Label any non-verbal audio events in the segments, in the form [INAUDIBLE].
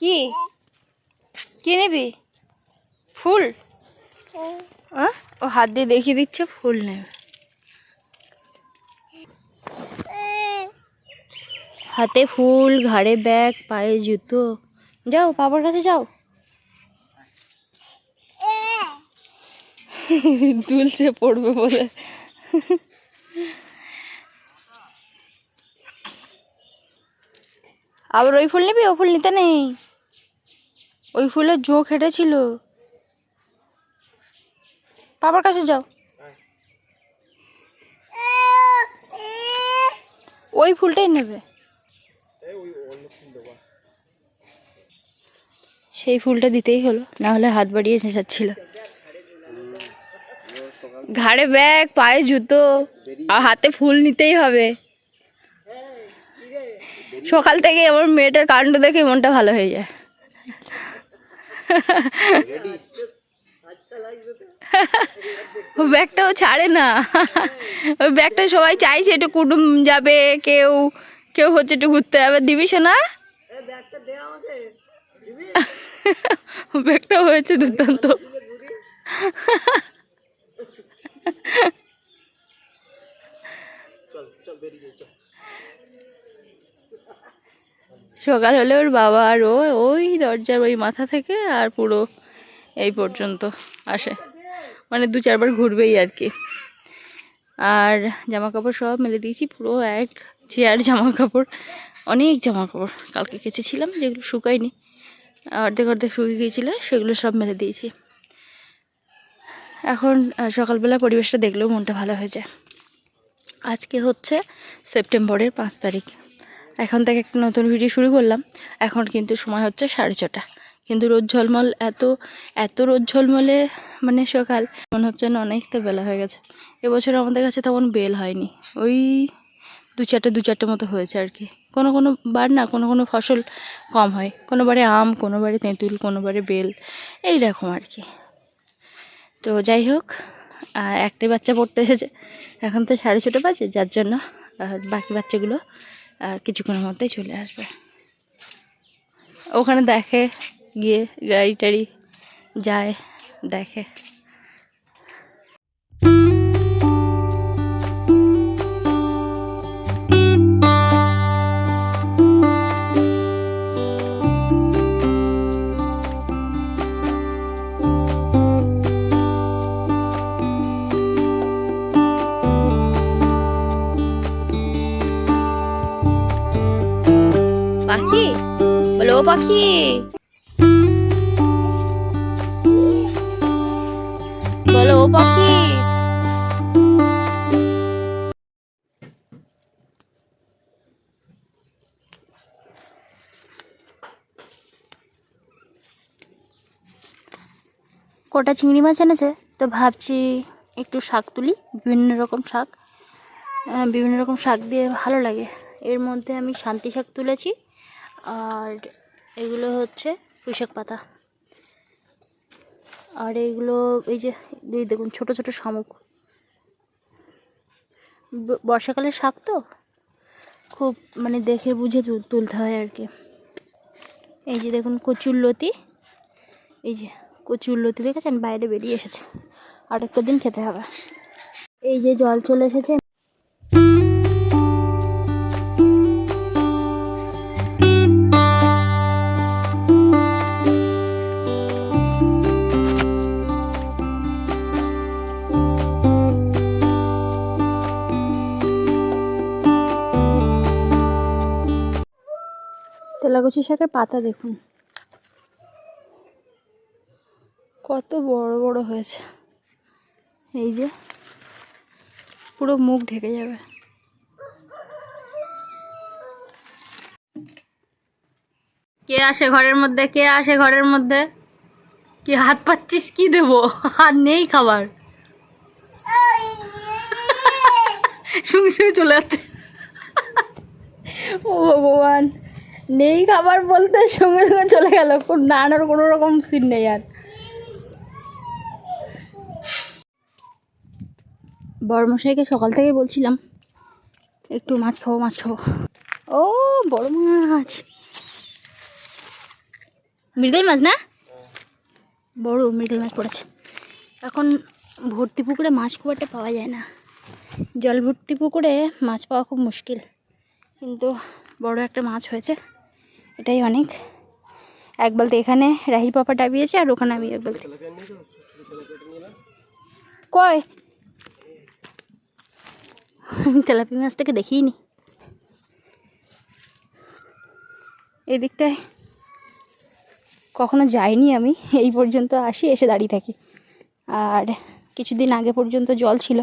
কি? কি নিবি? ফুল? ও হাত দিয়ে দেখিয়ে দিচ্ছে, ফুল নেবে। হাতে ফুল, ঘাড়ে ব্যাগ, পায়ে জুতো। যাও, বাবার কাছে যাও। দুলছে পড়বে বলে। আবার ওই ফুল নিবি? ও ফুল নিতে নেই। ওই ফুলের ঝোঁক হেঁটেছিল। বাবার কাছে যাও। ওই ফুলটাই নেবে। সেই ফুলটা দিতেই হলো, না হলে হাত বাড়িয়ে চেঁচাচ্ছিল ঘাড়ে ব্যাগ, পায়ে জুতো, আর হাতে ফুল নিতেই হবে। সকাল থেকে আমার মেয়েটার কাণ্ড দেখে মনটা ভালো হয়ে যায়। ব্যাগটাও ছাড়ে না। ওই ব্যাগটা সবাই চাইছে একটু কুটুম যাবে কেউ কেউ হচ্ছে একটু ঘুরতে যাবে। দিবি না ব্যাগটা হয়েছে দুর্দান্ত। সকাল হলে ওর বাবা আর ও, ওই দরজার ওই মাথা থেকে আর পুরো এই পর্যন্ত আসে। মানে দু চারবার ঘুরবেই আর কি। আর জামা কাপড় সব মেলে দিয়েছি, পুরো এক চেয়ার জামা কাপড় অনেক জামা কাপড় কালকে কেচেছিলাম, যেগুলো শুকায়নি। অর্ধেক অর্ধেক শুকিয়ে গিয়েছিল, সেগুলো সব মেলে দিয়েছি। এখন সকালবেলা পরিবেশটা দেখলেও মনটা ভালো হয়ে যায়। আজকে হচ্ছে সেপ্টেম্বরের পাঁচ তারিখ। এখন থেকে একটা নতুন ভিডিও শুরু করলাম। এখন কিন্তু সময় হচ্ছে সাড়ে ছটা। কিন্তু রোদ ঝলমল এত এত রোদ ঝলমলে মানে সকাল, মনে হচ্ছে না অনেকটা বেলা হয়ে গেছে। এবছর আমাদের কাছে তেমন বেল হয়নি। ওই দু চারটে দু চারটে মতো হয়েছে আর কি। কোনো কোনো বার না, কোনো কোনো ফসল কম হয়। কোনো বারে আম, কোনো বারে তেঁতুল, কোনো বারে বেল এই রকম আর কি। তো যাই হোক একটাই বাচ্চা পড়তে এসেছে। এখন তো সাড়ে ছটা বাজে, যার জন্য আর বাকি বাচ্চাগুলো কিছুক্ষণের মধ্যেই চলে আসবে। ওখানে দেখে গিয়ে গাড়ি টাড়ি যায় দেখে। পাখি। বলো, ও পাখি। কটা চিংড়ি মাছ এনেছে? তো ভাবছি একটু শাক তুলি, বিভিন্ন রকম শাক। বিভিন্ন রকম শাক দিয়ে ভালো লাগে। এর মধ্যে আমি শান্তি শাক তুলেছি, আর এগুলো হচ্ছে পুঁইশাক পাতা। আর এইগুলো এই যে, এই দেখুন, ছোট ছোট শামুক। বর্ষাকালের শাক তো? খুব মানে দেখে বুঝে তুলতে হয় আর কি। এই যে দেখুন, কচুর লতি। এই যে, কচুর লতি, দেখেছেন? বাইরে বেরিয়ে এসেছে। আর একটা দিন খেতে হবে। এই যে জল চলে এসেছে। তেলাকুচি শাকের পাতা দেখুন। কত বড় বড় হয়েছে। এই যে, পুরো মুখ ঢেকে যাবে। কে আসে ঘরের মধ্যে? কে আসে ঘরের মধ্যে? কি হাত পাচ্ছিস? কি দেবো? আর নেই খাবার। শুয়ে চলে যাচ্ছে। ও ভগবান। নেই খাবার বলতে সঙ্গে সঙ্গে চলে গেল। নানার কোনো রকম সিন নেই আর। বড়মশাইকে সকাল থেকে বলছিলাম, একটু মাছ খাব মাছ খাব ও, বড় মাছ। মৃগেল মাছ না? বড় মৃগেল মাছ পড়েছে। এখন ভর্তি পুকুরে মাছ খুব একটা পাওয়া যায় না। জল ভর্তি পুকুরে মাছ পাওয়া খুব মুশকিল। কিন্তু বড় একটা মাছ হয়েছে। এটাই অনেক। এক বলতে এখানে রাহির পাপা ডাবিয়েছে আর ওখানে আমি এক বলতে। কয় তেলাপি মাছটাকে দেখিনি। এই দিকটায় কখনো যাইনি আমি, এই পর্যন্ত আসি, এসে দাঁড়িয়ে থাকি। আর কিছুদিন আগে পর্যন্ত জল ছিল।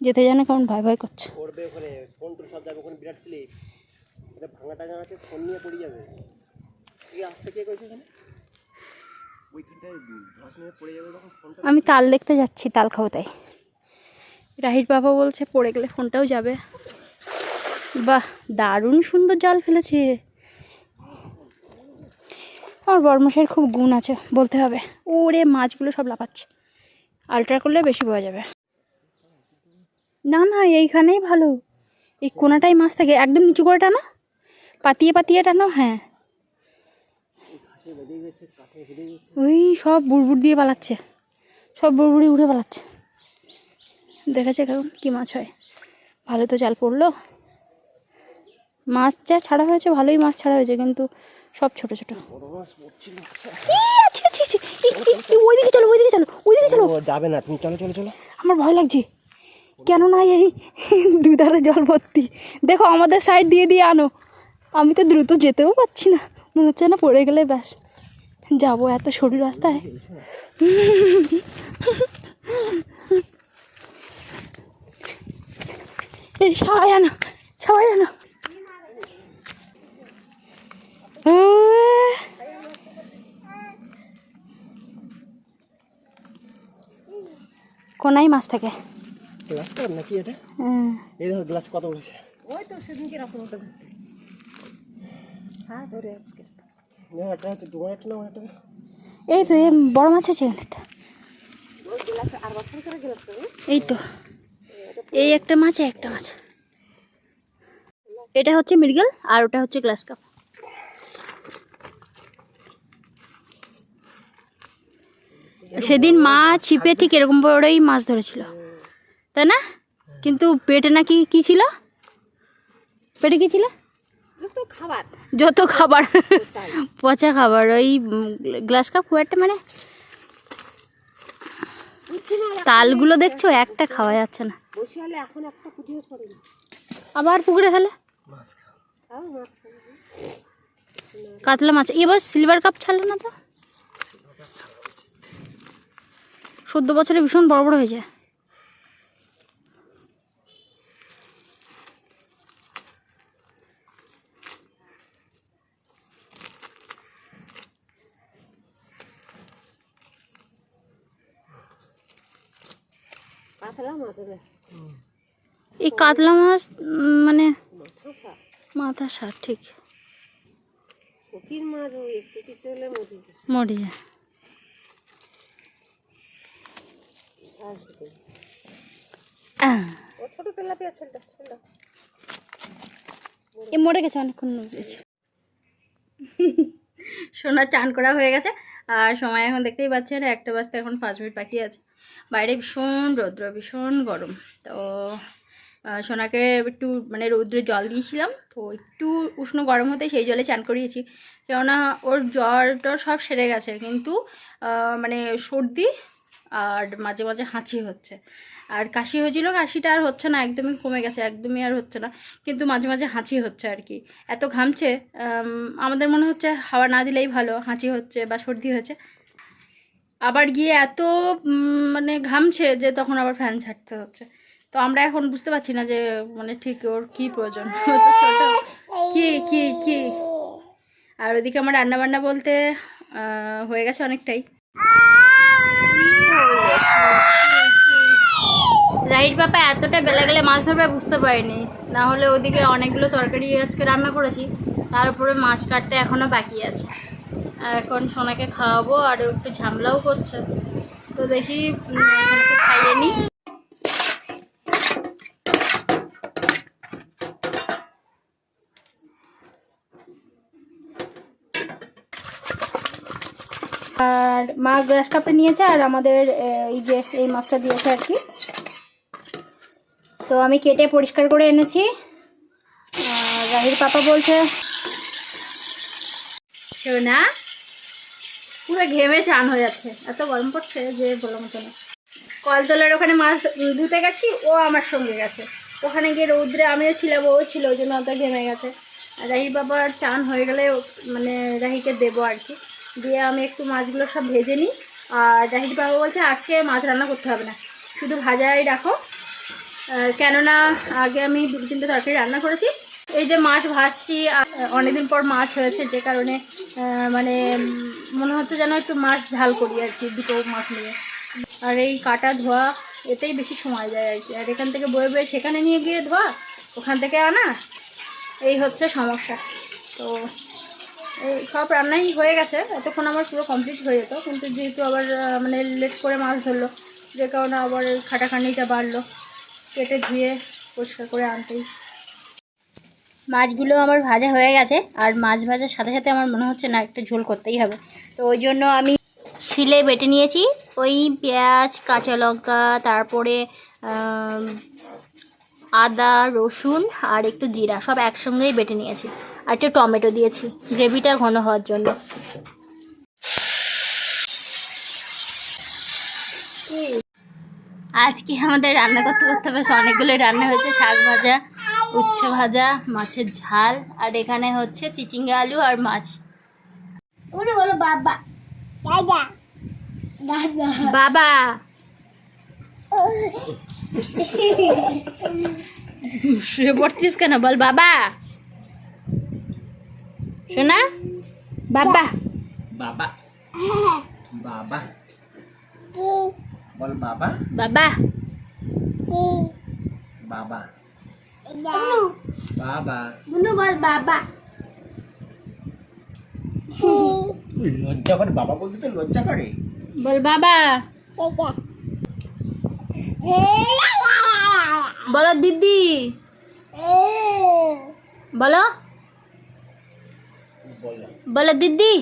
যেতে যেন কেমন ভয় ভয় করছে। এটা ভাঙা টাঙা আছে ফোন নিয়ে পড়ে যাবে। কি আসতে কে করেছে ওখানে ওইখানটায় ধস নিয়ে পড়ে যাবে তখন ফোনটা? আমি তাল দেখতে যাচ্ছি তাল খাব তাই। রাহির বাবা বলছে পড়ে গেলে ফোনটাও যাবে। বাহ দারুণ সুন্দর জাল ফেলেছে। আমার বর্মশের খুব গুণ আছে বলতে হবে। ওরে মাছগুলো সব লাফাচ্ছে। আলট্রা করলে বেশি পাওয়া যাবে। না না এইখানেই ভালো। এই কোনাটাই মাছ থাকে একদম নিচু করে টানো। পাতিয়ে পাতিয়ে টানো হ্যাঁ। ওই সব বুড়বুড় দিয়ে পালাচ্ছে। সব বুড়বুড়ি উড়ে পালাচ্ছে। দেখেছে কেমন কী মাছ হয়। ভালো তো জাল পড়ল। মাছ যা ছাড়া হয়েছে ভালোই মাছ ছাড়া হয়েছে কিন্তু সব ছোট ছোট। ওইদিকে চলো ওইদিকে চলো ওইদিকে চলো। যাবে না তুমি চলো চলো চলো। আমার ভয় লাগছে। কেননা এই দুধারে জল ভর্তি? দেখো আমাদের সাইড দিয়ে দিয়ে আনো। আমি তো দ্রুত যেতেও পারছি না। মনে হচ্ছে না পড়ে গেলে ব্যাস। যাব এত সরু রাস্তায়। এই সবাই আনো সবাই আনো। কোনায় মাছ থাকে? গ্লাস কাপ নাকি এটা? হুম এই দেখো গ্লাস কত উঠেছে? না, একটা হচ্ছে তোমার একটা না আমার একটা না? এই তো বড় মাছ আছে এখানে এই তো। এই একটা মাছ একটা মাছ। এটা হচ্ছে মৃগেল আর ওটা হচ্ছে গ্লাস কাপ। সেদিন মা ছিপে ঠিক এরকম বড়ই মাছ ধরেছিল। তাই না? কিন্তু পেটে নাকি কি ছিল? পেটে কি ছিল? খাবার। যত খাবার। পচা খাবার ওই গ্লাস কাপ খুব একটা মানে তালগুলো দেখছ? একটা খাওয়া যাচ্ছে না। এখন একটা আবার পুকুরে ফেলে? মাছ খাও। তাও মাছ খাবে। কাতলা মাছ। এবার সিলভার কাপ ছাড়লো না তো? চোদ্দ বছরে ভীষণ বড় বড় হয়ে যায়। এই কাতলা মাছ মানে মাথা সার। ঠিক। মরে যায়। মরে গেছে অনেকক্ষণ সোনার চান করা হয়ে গেছে। আর সময় এখন দেখতেই পাচ্ছেন, একটা বাজতে এখন পাঁচ মিনিট বাকি আছে। বাইরে ভীষণ রৌদ্র, ভীষণ গরম। তো সোনাকে একটু মানে রৌদ্রে জল দিয়েছিলাম, তো একটু উষ্ণ গরম হতে সেই জলে চান করিয়েছি। কেননা ওর জ্বর টর সব সেরে গেছে, কিন্তু মানে সর্দি আর মাঝে মাঝে হাঁচি হচ্ছে। আর কাশি হয়েছিল, কাশিটা আর হচ্ছে না, একদমই কমে গেছে, একদমই আর হচ্ছে না। কিন্তু মাঝে মাঝে হাঁচি হচ্ছে আর কি। এত ঘামছে আমাদের মনে হচ্ছে হাওয়া না দিলেই ভালো, হাঁচি হচ্ছে বা সর্দি হয়েছে। আবার গিয়ে এত মানে ঘামছে যে তখন আবার ফ্যান ছাড়তে হচ্ছে। তো আমরা এখন বুঝতে পারছি না যে মানে ঠিক ওর কি প্রয়োজন। [LAUGHS] কি কি কি? আর ওদিকে আমার রান্না বান্না বলতে হয়ে গেছে অনেকটাই। রাইট বাপা এতটা বেলা গেলে মাছ ধরবে বুঝতে পারিনি। না হলে ওদিকে অনেকগুলো তরকারি আজকে রান্না করেছি, তার উপরে মাছ কাটতে এখনও বাকি আছে। এখন সোনাকে খাওয়াবো, আর একটু ঝামেলাও করছে। তো দেখি খাইয়ে নিই আর মা গ্রাস কাপে নিয়েছে, আর আমাদের এই যে, এই মাছটা দিয়েছে আর কি। তো আমি কেটে পরিষ্কার করে এনেছি। রাহির পাপা বলছে না পুরো ঘেমে চান হয়ে যাচ্ছে। এত গরম পড়ছে যে বলার মতো না। কলতলার ওখানে মাছ ধুতে গেছি, ও আমার সঙ্গে গেছে। ওখানে গিয়ে রৌদ্রে আমিও ছিলাম, ও ছিল, ওই জন্য অত ঘেমে গেছে। রাহির বাবার চান হয়ে গেলে মানে রাহিকে দেবো আর কি। দিয়ে আমি একটু মাছগুলো সব ভেজে নিই। আর রাহির বাবা বলছে, আজকে মাছ রান্না করতে হবে না। শুধু ভাজাই রাখো কেননা আগে আমি দু তিনটে তরকারি রান্না করেছি। এই যে মাছ আর অনেকদিন পর মাছ হয়েছে, যে কারণে মানে মনে হচ্ছে যেন একটু মাছ ঝাল করি আর কি, দুটো মাছ নিয়ে। আর এই কাটা ধোয়া, এতেই বেশি সময় যায় আর কি। আর এখান থেকে বয়ে বয়ে সেখানে নিয়ে গিয়ে ধোয়া, ওখান থেকে আনা, এই হচ্ছে সমস্যা। তো, এই সব রান্নাই হয়ে গেছে, এতক্ষণ আমার পুরো কমপ্লিট হয়ে যেত, কিন্তু যেহেতু আবার মানে লেট করে মাছ ধরলো, যে কারণে আবার খাটাখানিটা বাড়লো। কেটে ধুয়ে পরিষ্কার করে আনতেই। মাছগুলো আমার ভাজা হয়ে গেছে, আর মাছ ভাজার সাথে সাথে আমার মনে হচ্ছে না একটু ঝোল করতেই হবে। তো ওই জন্য আমি শিলে বেটে নিয়েছি, ওই পেঁয়াজ, কাঁচা লঙ্কা, তারপরে আদা, রসুন, আর একটু জিরা সব একসঙ্গেই বেটে নিয়েছি। আর একটু টমেটো দিয়েছি, গ্রেভিটা ঘন হওয়ার জন্য। আজকে আমাদের রান্না করতে করতে বেশ অনেকগুলোই রান্না হয়েছে শাক ভাজা উচ্ছে ভাজা মাছের ঝাল আর এখানে হচ্ছে চিচিঙ্গা আলু আর মাছ। ওরে বলো বাবা। দাদা। দাদা। বাবা। শুয়ে পড়ছিস কেন? বল বাবা। শোনা? বাবা। বাবা। বাবা। বল বাবা বাবা বাবা বাবা বুনু বল বাবা লজ্জা করে বাবা বলতে তো লজ্জা করে বল বাবা বলো দিদি বলো বললাম বলো দিদি